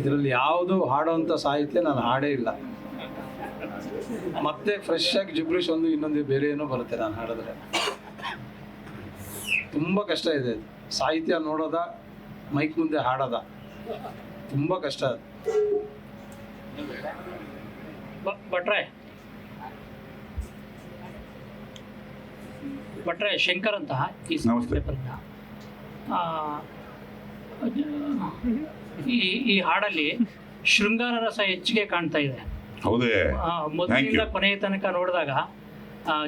ಇದರಲ್ಲಿ ಯಾವುದು ಹಾಡುವಂಥ ಸಾಹಿತ್ಯ ನಾನು ಹಾಡೇ ಇಲ್ಲ. ಮತ್ತೆ ಫ್ರೆಶ್ ಆಗಿ ಜುಬ್ಲಿಷ್ ಒಂದು ಇನ್ನೊಂದು ಬೇರೆ ಏನೋ ಬರುತ್ತೆ ನಾನು ಹಾಡಿದ್ರೆ. ತುಂಬ ಕಷ್ಟ ಇದೆ. ಸಾಹಿತ್ಯ ನೋಡೋದ ಮೈಕ್ ಮುಂದೆ ಹಾಡೋದ ತುಂಬ ಕಷ್ಟ ಅದು. ಭಟ್ರೆ. ಭಟ್ರೆ ಶಂಕರ್ ಅಂತ ಈ ನಮಸ್ತೆ. ಈ ಈ ಹಾಡಲ್ಲಿ ಶೃಂಗಾರ ರಸ ಹೆಚ್ಚಿಗೆ ಕಾಣ್ತಾ ಇದೆ. ಹೌದೇ. ಆ, ಮೊದಲಿಂದ ಕೊನೆಯ ತನಕ ನೋಡಿದಾಗ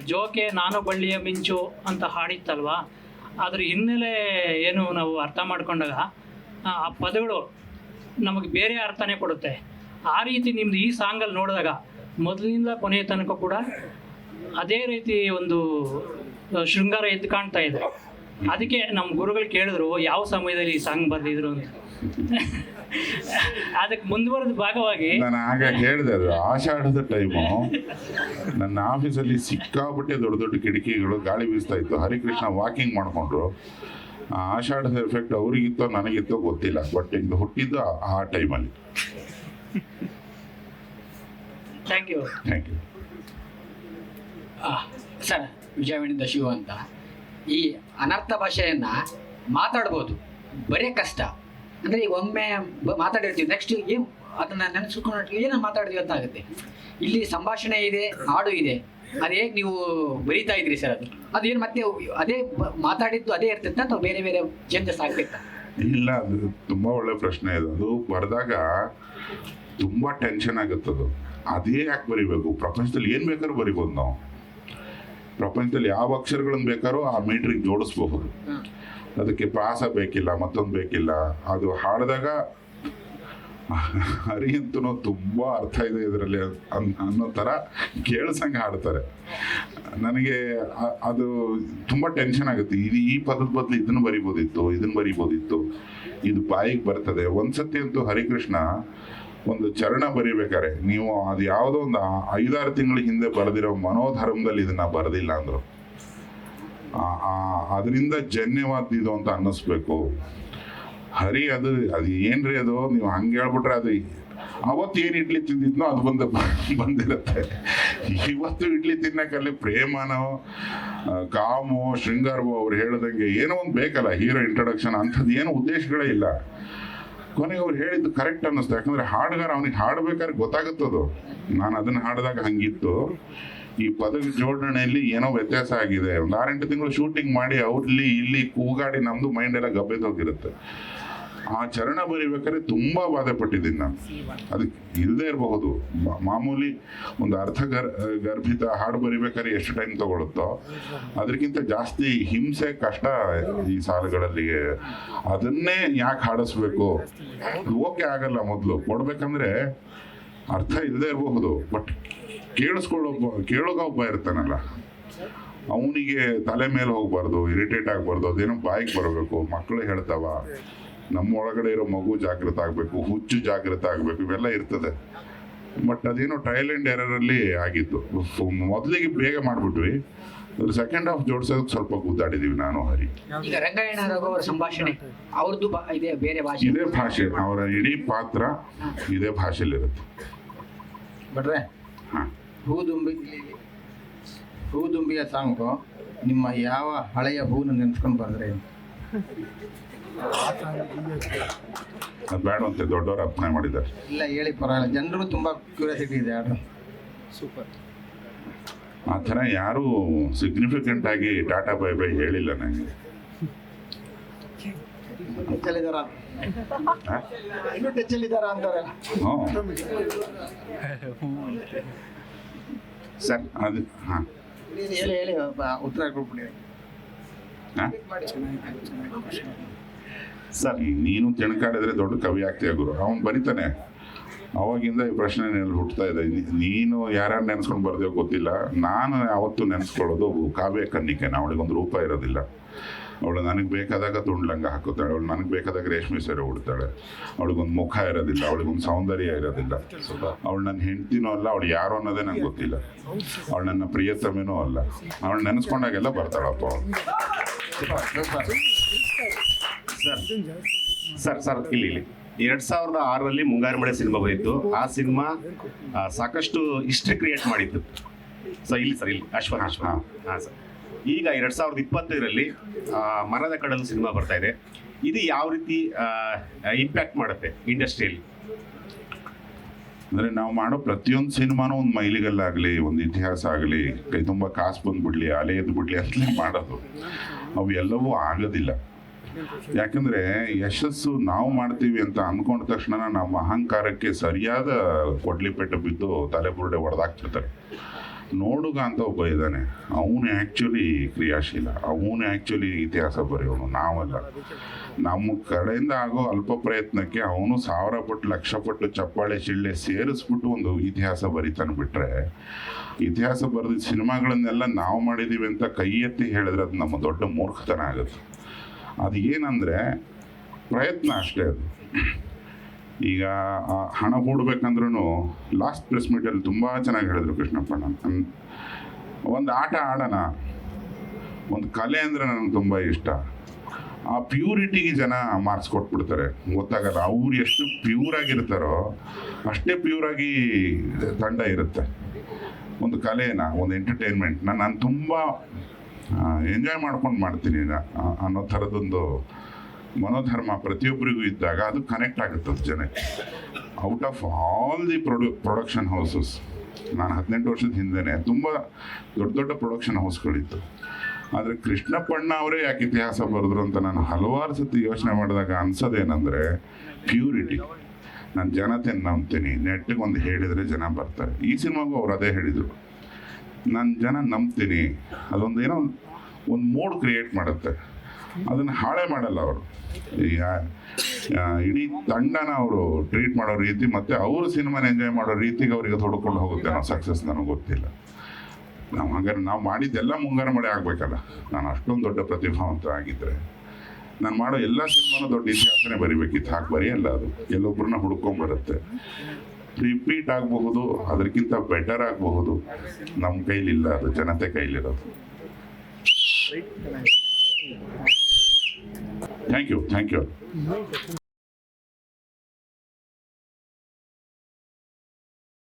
ಜೋಕೆ ನಾನು ಬಳ್ಳಿಯ ಮಿಂಚು ಅಂತ ಹಾಡಿತ್ತಲ್ವಾ? ಅದ್ರ ಹಿನ್ನೆಲೆ ಏನು ನಾವು ಅರ್ಥ ಮಾಡ್ಕೊಂಡಾಗ ಆ ಆ ಪದಗಳು ನಮಗೆ ಬೇರೆ ಅರ್ಥನೇ ಕೊಡುತ್ತೆ. ಆ ರೀತಿ ನಿಮ್ದು ಈ ಸಾಂಗಲ್ಲಿ ನೋಡಿದಾಗ ಮೊದಲಿನಿಂದ ಕೊನೆಯ ತನಕ ಕೂಡ ಅದೇ ರೀತಿ ಒಂದು ಆ, ಶೃಂಗಾರ ಎದ್ದು ಕಾಣ್ತಾ ಇದೆ. ಅದಕ್ಕೆ ನಮ್ಮ ಗುರುಗಳು ಕೇಳಿದ್ರು ಯಾವ ಸಮಯದಲ್ಲಿ ಈ ಸಾಂಗ್ ಬರೆದಿದ್ರು ಅಂತ. ಅದಕ್ಕೆ ಮುಂದುವರೆದ ಭಾಗವಾಗಿ ನಾನು ಆಗ ಹೇಳಿದೆ ಅದು ಆಷಾಢದ ಟೈಮು ನನ್ನ ಆಫೀಸಲ್ಲಿ ಸಿಕ್ಕಾಪಟ್ಟೆ ದೊಡ್ಡ ದೊಡ್ಡ ಕಿಟಕಿಗಳು ಗಾಳಿ ಬೀಸ್ತಾ ಇತ್ತು. ಹರಿಕೃಷ್ಣ ವಾಕಿಂಗ್ ಮಾಡಿಕೊಂಡ್ರು. ಆಷಾಢದ ಎಫೆಕ್ಟ್ ಅವ್ರಿಗಿತ್ತೋ ನನಗಿತ್ತೋ ಗೊತ್ತಿಲ್ಲ ಬಟ್ ಇದು ಹುಟ್ಟಿದ್ದು ಆ- ಟೈಮಲ್ಲಿ ಥ್ಯಾಂಕ್ ಯು ಥ್ಯಾಂಕ್ ಯು ಆ, ಸರ್ ವಿಜಯವಾಣಿಯಿಂದ ಶಿವ ಅಂತ. ಈ ಅನರ್ಥ ಭಾಷೆಯನ್ನು ಮಾತಾಡ್ಬೋದು. ಬರೀ ಕಷ್ಟ. ಅಂದ್ರೆ ಈಗ ಒಮ್ಮೆ ಮಾತಾಡಿರ್ತೀವಿ. ನೆಕ್ಸ್ಟ್ ಏನು ಅದನ್ನ ನೆನೆಸ್ಕೊಂಡು ಏನು ಮಾತಾಡಿದ್ವಿ ಅಂತ ಆಗುತ್ತೆ. ಇಲ್ಲಿ ಸಂಭಾಷಣೆ ಇದೆ, ಹಾಡು ಇದೆ. ಅದೇ ನೀವು ಬರೀತಾ ಇದ್ರಿ ಸರ್ ಅದು. ಅದೇನು ಮತ್ತೆ ಅದೇ ಮಾತಾಡಿದ್ದು ಅದೇ ಇರ್ತಿತ್ತ ಅಥವಾ ಬೇರೆ ಬೇರೆ ಚೇಂಜಸ್ ಆಗ್ತಿತ್ತ ಇಲ್ಲ, ಅದು ತುಂಬಾ ಒಳ್ಳೆ ಪ್ರಶ್ನೆ ಇದೆ. ಅದು ಬರೆದಾಗ ತುಂಬಾ ಟೆನ್ಷನ್ ಆಗುತ್ತದು. ಅದೇ ಯಾಕೆ ಬರಿಬೇಕು? ಪ್ರಪಂಚದಲ್ಲಿ ಏನ್ ಬೇಕಾದ್ರೂ ಬರಿಬೋದು ನಾವು. ಪ್ರಪಂಚದಲ್ಲಿ ಯಾವ ಅಕ್ಷರಗಳನ್ನು ಬೇಕಾದ್ರೂ ಆ ಮೀಟ್ರಿಗೆ ಜೋಡಿಸ್ಬಹುದು. ಅದಕ್ಕೆ ಪ್ರಾಸ ಬೇಕಿಲ್ಲ, ಮತ್ತೊಂದು ಬೇಕಿಲ್ಲ. ಅದು ಹಾಡಿದಾಗ ಹರಿ ಅಂತೂ ತುಂಬಾ ಅರ್ಥ ಇದೆ ಇದರಲ್ಲಿ ಅನ್- ಅನ್ನೋ ತರ ಕೇಳ್ಸಂಗೆ ಹಾಡ್ತಾರೆ. ನನಗೆ ಅದು ತುಂಬಾ ಟೆನ್ಷನ್ ಆಗುತ್ತೆ. ಇದು ಈ ಪದದ ಬದಲು ಇದನ್ನ ಬರಿಬೋದಿತ್ತು ಇದನ್ನ ಬರಿಬೋದಿತ್ತು. ಇದು ಬಾಯಿಗೆ ಬರ್ತದೆ. ಒಂದ್ಸತಿ ಅಂತೂ ಹರಿಕೃಷ್ಣ ಒಂದು ಚರಣ ಬರಿಬೇಕಾರೆ. ನೀವು ಅದು ಯಾವುದೋ ಒಂದು ಐದಾರು ತಿಂಗಳ ಹಿಂದೆ ಬರೆದಿರೋ ಮನೋಧರ್ಮದಲ್ಲಿ ಇದನ್ನ ಬರೆದಿಲ್ಲ ಅಂದ್ರು. ಅದರಿಂದ ಜನ್ಯವಾದ್ದು ಅಂತ ಅನ್ನಿಸ್ಬೇಕು. ಹರಿ ಅದು ಅದು ಏನ್ರಿ ಅದು? ನೀವು ಹಂಗೆ ಹೇಳ್ಬಿಟ್ರೆ ಅದು ಅವತ್ತು ಏನು ಇಡ್ಲಿ ತಿಂದಿದ್ನೋ ಅದು ಬಂದು ಬಂದಿರುತ್ತೆ. ಇವತ್ತು ಇಡ್ಲಿ ತಿನ್ನಕ್ಕಲ್ಲಿ ಪ್ರೇಮನೋ ಕಾಮೋ, ಶೃಂಗಾರವೋ ಅವ್ರು ಹೇಳ್ದಂಗೆ ಏನೋ ಒಂದು ಬೇಕಲ್ಲ, ಹೀರೋ ಇಂಟ್ರೊಡಕ್ಷನ್ ಅಂಥದ್ದು ಏನು ಉದ್ದೇಶಗಳೇ ಇಲ್ಲ. ಕೊನೆಗೆ ಅವ್ರು ಹೇಳಿದ್ದು ಕರೆಕ್ಟ್ ಅನ್ನಿಸ್ತು. ಯಾಕಂದ್ರೆ ಹಾಡುಗಾರ ಅವನಿಗೆ ಹಾಡ್ಬೇಕಾದ್ರೆ ಗೊತ್ತಾಗುತ್ತದು ನಾನು ಅದನ್ನ ಹಾಡಿದಾಗ ಹಂಗಿತ್ತು. ಈ ಪದವಿ ಜೋಡಣೆಯಲ್ಲಿ ಏನೋ ವ್ಯತ್ಯಾಸ ಆಗಿದೆ. ಒಂದು ಆರೆಂಟು ತಿಂಗಳು ಶೂಟಿಂಗ್ ಮಾಡಿ ಅವ್ರಲ್ಲಿ ಇಲ್ಲಿ ಕೂಗಾಡಿ ನಮ್ದು ಮೈಂಡ್ ಎಲ್ಲ ಗಬ್ಬೆದೋಗಿರುತ್ತೆ ಆ ಚರಣ ಬರಿಬೇಕಾದ್ರೆ ತುಂಬಾ ಬಾಧೆ ಪಟ್ಟಿದ್ದೀನಿ ನಾನು. ಅದಕ್ಕೆ ಇಲ್ಲದೆ ಇರಬಹುದು. ಮಾಮೂಲಿ ಒಂದು ಅರ್ಥ ಗರ್ ಗರ್ಭಿತ ಹಾಡು ಬರಿಬೇಕಾದ್ರೆ ಎಷ್ಟು ಟೈಮ್ ತಗೊಳುತ್ತೋ ಅದಕ್ಕಿಂತ ಜಾಸ್ತಿ ಹಿಂಸೆ, ಕಷ್ಟ ಈ ಸಾಲುಗಳಲ್ಲಿ. ಅದನ್ನೇ ಯಾಕೆ ಹಾಡಿಸ್ಬೇಕು? ಓಕೆ ಆಗಲ್ಲ ಮೊದಲು. ಕೊಡ್ಬೇಕಂದ್ರೆ ಅರ್ಥ ಇಲ್ಲದೆ ಇರಬಹುದು. ಬಟ್ ಕೇಳಿಸ್ಕೊಳ್ಳೋ ಕೇಳೋಗ ಒಬ್ಬ ಇರ್ತಾನಲ್ಲ. ಅವನಿಗೆ ತಲೆ ಮೇಲೆ ಹೋಗ್ಬಾರ್ದು, ಇರಿಟೇಟ್ ಆಗಬಾರ್ದು, ಅದೇನೋ ಬಾಯಿಗೆ ಬರಬೇಕು ಮಕ್ಕಳು ಹೇಳ್ತಾವ. ನಮ್ಮ ಒಳಗಡೆ ಇರೋ ಮಗು ಜಾಗೃತ ಆಗಬೇಕು ಹುಚ್ಚು ಜಾಗೃತ ಆಗ್ಬೇಕು ಇವೆಲ್ಲ ಇರ್ತದೆ. ಬಟ್ ಅದೇನೋ ಟ್ರಯಲ್ ಅಂಡ್ ಎರರ್ ಅಲ್ಲಿ ಆಗಿತ್ತು. ಮೊದಲಿಗೆ ಬೇಗ ಮಾಡ್ಬಿಟ್ವಿ? ಸೆಕೆಂಡ್ ಹಾಫ್ ಜೋಡಿಸೋದಕ್ಕೆ ಸ್ವಲ್ಪ ಗುದ್ದಾಡಿದೀವಿ ನಾನು ಹರಿ. ಈಗ ರಂಗಾಯಣ ಸಂಭಾಷಣೆ ಅವ್ರದ್ದು ಇದೆ ಬೇರೆ ಭಾಷೆ. ಇದೇ ಭಾಷೆ ಅವರ ಇಡೀ ಪಾತ್ರ ಇದೇ ಭಾಷೆಲಿರುತ್ತೆ ಭಟ್ರೆ ಹಾಂ. ಹೂದುಂಬಿ ಹೂದುಂಬಿಯ ಸಾಂಗು ನಿಮ್ಮ ಯಾವ ಹಳೆಯ ಹೂನ ನೆನೆಸ್ಕೊಂಡು ಬಂದ್ರೆ ಅದು ಅಂತ ದೊಡ್ಡವರು ಅಪ್ಲೈ ಮಾಡಿದ್ದಾರೆ. ಇಲ್ಲ ಹೇಳಿ ಪರವಾಗಿಲ್ಲ. ಜನರು ತುಂಬ ಕ್ಯೂರಿಯಾಸಿಟಿ ಇದೆ ಅದು. ಸೂಪರ್ ಆ ಥರ ಯಾರೂ ಸಿಗ್ನಿಫಿಕೆಂಟ್ ಆಗಿ ಟಾಟಾ ಬೈ ಬೈ ಹೇಳಿಲ್ಲ ನನಗೆ ಟಚ್ಚಲ್ಲಿದ್ದಾರ? ಇನ್ನೂ ಟಚ್ಚಲ್ಲಿದ್ದಾರ ಅಂತಾರೆ. ಸರ್ ಅದು ಹಾಂ. ಹೇಳಿ ಹೇಳಿ ಉತ್ತರ ಕೊಟ್ಬಿಡಿ. ಹಾಂ? ಸರ್ ನೀನು ತಿಣಕಾಡಿದ್ರೆ ದೊಡ್ಡ ಕವಿ ಆಗ್ತೀಯ ಗುರು. ಅವನು ಬರಿತಾನೆ. ಅವಾಗಿಂದ ಈ ಪ್ರಶ್ನೆ ನೆನಪು ಹುಟ್ಟುತ್ತಾ ಇದೆ. ನೀನು ಯಾರ್ಯಾರು ನೆನೆಸ್ಕೊಂಡು ಬರ್ದೇವೋ ಗೊತ್ತಿಲ್ಲ. ನಾನು ಯಾವತ್ತೂ ನೆನೆಸ್ಕೊಳ್ಳೋದು ಕಾವ್ಯ ಕನ್ನಿಕೆನ. ಅವಳಿಗೊಂದು ರೂಪ ಇರೋದಿಲ್ಲ. ಅವಳು ನನಗೆ ಬೇಕಾದಾಗ ತುಂಡ್ಲಂಗ ಹಾಕುತ್ತಾಳೆ. ಅವಳು ನನಗೆ ಬೇಕಾದಾಗ ರೇಷ್ಮೆ ಸೀರೆ ಉಡ್ತಾಳೆ. ಅವಳಿಗೊಂದು ಮುಖ ಇರೋದಿಲ್ಲ. ಅವಳಿಗೊಂದು ಸೌಂದರ್ಯ ಇರೋದಿಲ್ಲ. ಅವಳು ನನ್ನ ಹೆಂಡ್ತಿನೂ ಅಲ್ಲ, ಅವಳು ಯಾರು ಅನ್ನೋದೇ ನಂಗೆ ಗೊತ್ತಿಲ್ಲ. ಅವಳು ನನ್ನ ಪ್ರಿಯತಮೇನೂ ಅಲ್ಲ. ಅವಳು ನೆನೆಸ್ಕೊಂಡಾಗೆಲ್ಲ ಬರ್ತಾಳಪ್ಪ ಅವಳು. ಸರ್. ಸರ್ ಸರ್ ಇಲ್ಲಿ ಇಲ್ಲಿ. ಎರಡ್ ಸಾವಿರದ ಆರರಲ್ಲಿ ಮುಂಗಾರು ಮಳೆ ಸಿನಿಮಾ ಬಂದಿತ್ತು. ಆ ಸಿನಿಮಾ ಸಾಕಷ್ಟು ಇಷ್ಟ ಕ್ರಿಯೇಟ್ ಮಾಡಿತ್ತು. ಸರ್ ಇಲ್ಲಿ ಸರ್ ಇಲ್ಲಿ. ಅಶ್ವನ್ ಅಶ್ವನ್. ಹಾಂ ಸರ್. ಈಗ ಎರಡ್ ಸಾವಿರದ ಇಪ್ಪತ್ತೈದರಲ್ಲಿ ಮರದ ಕಡಲು ಸಿನಿಮಾ ಬರ್ತಾ ಇದೆ. ಇದು ಯಾವ ರೀತಿ ಇಂಪ್ಯಾಕ್ಟ್ ಮಾಡುತ್ತೆ ಇಂಡಸ್ಟ್ರಿಯಲ್ಲಿ? ಅಂದರೆ ನಾವು ಮಾಡೋ ಪ್ರತಿಯೊಂದು ಸಿನಿಮಾನೂ ಒಂದು ಮೈಲಿಗಲ್ಲಾಗಲಿ ಒಂದು ಇತಿಹಾಸ ಆಗಲಿ ಕೈ ತುಂಬ ಕಾಸು ಬಂದ್ಬಿಡ್ಲಿ ಅಲೆ ಎದ್ದು ಬಿಡ್ಲಿ ಅಂತಲೇ ಮಾಡೋದು. ಅವು ಎಲ್ಲವೂ ಆಗೋದಿಲ್ಲ. ಯಾಕಂದ್ರೆ ಯಶಸ್ಸು ನಾವು ಮಾಡ್ತೀವಿ ಅಂತ ಅನ್ಕೊಂಡ ತಕ್ಷಣ ನಮ್ಮ ಅಹಂಕಾರಕ್ಕೆ ಸರಿಯಾದ ಕೊಡ್ಲಿಪೆಟ್ಟು ಬಿದ್ದು ತಲೆಬುರುಡೆ ಹೊಡೆದಾಕ್ಬಿಡ್ತಾರೆ ನೋಡುಗ ಅಂತ ಒಬ್ಬ ಇದ್ದಾನೆ. ಅವನು ಆ್ಯಕ್ಚುಲಿ ಕ್ರಿಯಾಶೀಲ. ಅವನು ಆ್ಯಕ್ಚುಲಿ ಇತಿಹಾಸ ಬರೆಯೋನು. ನಾವಲ್ಲ. ನಮ್ಮ ಕಡೆಯಿಂದ ಆಗೋ ಅಲ್ಪ ಪ್ರಯತ್ನಕ್ಕೆ ಅವನು ಸಾವಿರ ಪಟ್ಟು, ಲಕ್ಷ ಪಟ್ಟು, ಚಪ್ಪಾಳೆ, ಶಿಳ್ಳೆ ಸೇರಿಸ್ಬಿಟ್ಟು ಒಂದು ಇತಿಹಾಸ ಬರಿತಾನೆ ಬಿಟ್ರೆ, ಇತಿಹಾಸ ಬರೆದ ಸಿನಿಮಾಗಳನ್ನೆಲ್ಲ ನಾವು ಮಾಡಿದೀವಿ ಅಂತ ಕೈ ಎತ್ತಿ ಹೇಳಿದ್ರೆ ಅದು ನಮ್ಮ ದೊಡ್ಡ ಮೂರ್ಖತನ ಆಗುತ್ತೆ. ಅದು ಏನಂದ್ರೆ ಪ್ರಯತ್ನ ಅಷ್ಟೇ ಅದು. ಈಗ ಹಣ ಹೂಡ್ಬೇಕಂದ್ರೂ ಲಾಸ್ಟ್ ಪ್ರೆಸ್ ಮೀಟಲ್ಲಿ ತುಂಬ ಚೆನ್ನಾಗಿ ಹೇಳಿದ್ರು ಕೃಷ್ಣಪ್ಪಣ್ಣ. ಒಂದು ಆಟ ಆಡೋಣ. ಒಂದು ಕಲೆ ಅಂದರೆ ನನಗೆ ತುಂಬ ಇಷ್ಟ. ಆ ಪ್ಯೂರಿಟಿಗೆ ಜನ ಮಾರ್ಕ್ಸ್ ಕೊಟ್ಬಿಡ್ತಾರೆ. ಗೊತ್ತಾಗಲ್ಲ ಅವ್ರು ಎಷ್ಟು ಪ್ಯೂರ್ ಆಗಿರ್ತಾರೋ ಅಷ್ಟೇ ಪ್ಯೂರ್ ಆಗಿ ತಂಡ ಇರುತ್ತೆ. ಒಂದು ಕಲೆನ, ಒಂದು ಎಂಟರ್ಟೈನ್ಮೆಂಟ್ನ ನಾನು ತುಂಬ ಎಂಜಾಯ್ ಮಾಡ್ಕೊಂಡು ಮಾಡ್ತೀನಿ ಅನ್ನೋ ಥರದೊಂದು ಮನೋಧರ್ಮ ಪ್ರತಿಯೊಬ್ಬರಿಗೂ ಇದ್ದಾಗ ಅದು ಕನೆಕ್ಟ್ ಆಗುತ್ತೆ ಜನಕ್ಕೆ ಔಟ್ ಆಫ್ ಆಲ್ ದಿ ಪ್ರೊಡು ಪ್ರೊಡಕ್ಷನ್ ಹೌಸಸ್ ನಾನು ಹದಿನೆಂಟು ವರ್ಷದ ಹಿಂದೆನೆ ತುಂಬ ದೊಡ್ಡ ದೊಡ್ಡ ಪ್ರೊಡಕ್ಷನ್ ಹೌಸ್ಗಳಿತ್ತು ಆದರೆ ಕೃಷ್ಣಪ್ಪಣ್ಣ ಅವರೇ ಯಾಕೆ ಇತಿಹಾಸ ಬರೆದ್ರು ಅಂತ ನಾನು ಹಲವಾರು ಸತಿ ಯೋಚನೆ ಮಾಡಿದಾಗ ಅನ್ಸೋದೇನೆಂದರೆ ಪ್ಯೂರಿಟಿ ನಾನು ಜನತೆ ನಂಬ್ತೀನಿ ನೆಟ್ಟಿಗೆ ಒಂದು ಹೇಳಿದರೆ ಜನ ಬರ್ತಾರೆ. ಈ ಸಿನಿಮಾಗೂ ಅವ್ರು ಅದೇ ಹೇಳಿದರು. ನಾನು ಜನ ನಂಬ್ತೀನಿ. ಅದೊಂದು ಏನೋ ಒಂದು ಮೂಡ್ ಕ್ರಿಯೇಟ್ ಮಾಡುತ್ತೆ. ಅದನ್ನು ಹಾಳೆ ಮಾಡಲ್ಲ ಅವರು. ಇಡೀ ತಂಡನ ಅವರು ಟ್ರೀಟ್ ಮಾಡೋ ರೀತಿ ಮತ್ತೆ ಅವರು ಸಿನಿಮಾನ ಎಂಜಾಯ್ ಮಾಡೋ ರೀತಿಗೆ ಅವರಿಗೆ ತೊಡ್ಕೊಂಡು ಹೋಗುತ್ತೆ ನಾವು ಸಕ್ಸಸ್ ನನಗೆ ಗೊತ್ತಿಲ್ಲ. ನಾವು ಹಾಗಾದ್ರೆ ನಾವು ಮಾಡಿದ್ದೆಲ್ಲ ಮುಂಗಾರ ಮಳೆ ಆಗಬೇಕಲ್ಲ. ನಾನು ಅಷ್ಟೊಂದು ದೊಡ್ಡ ಪ್ರತಿಭಾವಂತ ಆಗಿದ್ದರೆ ನಾನು ಮಾಡೋ ಎಲ್ಲ ಸಿನಿಮಾನು ದೊಡ್ಡ ಇತಿಹಾಸನೇ ಬರಿಬೇಕಿತ್ತು. ಹಾಗೆ ಬರೆಯಲ್ಲ ಅದು. ಎಲ್ಲೊಬ್ಬರನ್ನ ಹುಡ್ಕೊಂಬರುತ್ತೆ ರಿಪೀಟ್ ಆಗಬಹುದು ಅದಕ್ಕಿಂತ ಬೆಟರ್ ಆಗಬಹುದು. ನಮ್ಮ ಕೈಲಿಲ್ಲ ಅದು ಜನತೆ ಕೈಲಿರೋದು. Thank you thank you